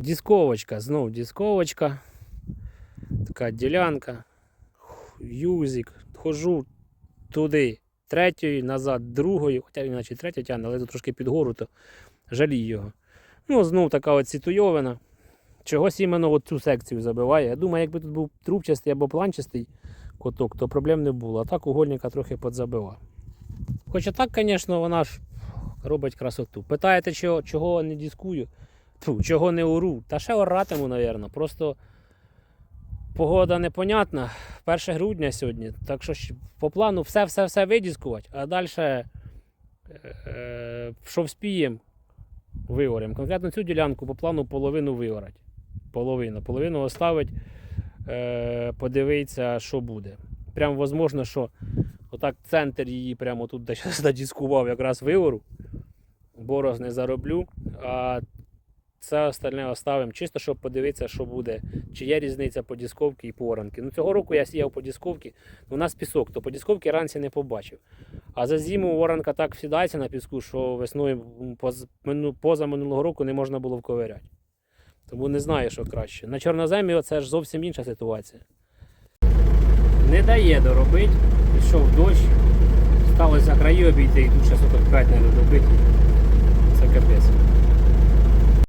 Дисковочка, знов дисковочка. Така ділянка. Юзик. Хожу туди третьою, назад другою. Хоча він наче третя тягне, але тут трошки під гору, то жалію його. Ну, знов така от сітуйовина. Чогось іменно от цю секцію забиває. Я думаю, якби тут був трубчастий або планчастий коток, то проблем не було. А так угольника трохи подзабивав. Хоча так, звісно, вона ж робить красоту. Питаєте, чого, чого не дискую? Тьфу, чого не уру? Та ще оратиму, мабуть. Просто погода непонятна. 1 грудня сьогодні. Так що по плану все-все-все видіскувати, а далі е, е, що вспіємо, виоремо. Конкретно цю ділянку по плану половину виорати. Половину. Половину оставить, е, подивитися, що буде. Прям можливо, що отак центр її прямо тут де надіскував, якраз виору. Бороз не зароблю, а це остальне оставимо, чисто щоб подивитися, що буде, чи є різниця по дісковці і по оранки. Ну, цього року я сіяв по дісковці, ну, у нас пісок, то по дісковці ранці не побачив. А за зиму оранка так всідається на піску, що весною поза минулого року не можна було вковиряти. Тому не знаю, що краще. На чорноземі це ж зовсім інша ситуація. Не дає доробити, пішов дощ, сталося краї обійти і тут ще соток 5 не добити. Це капець.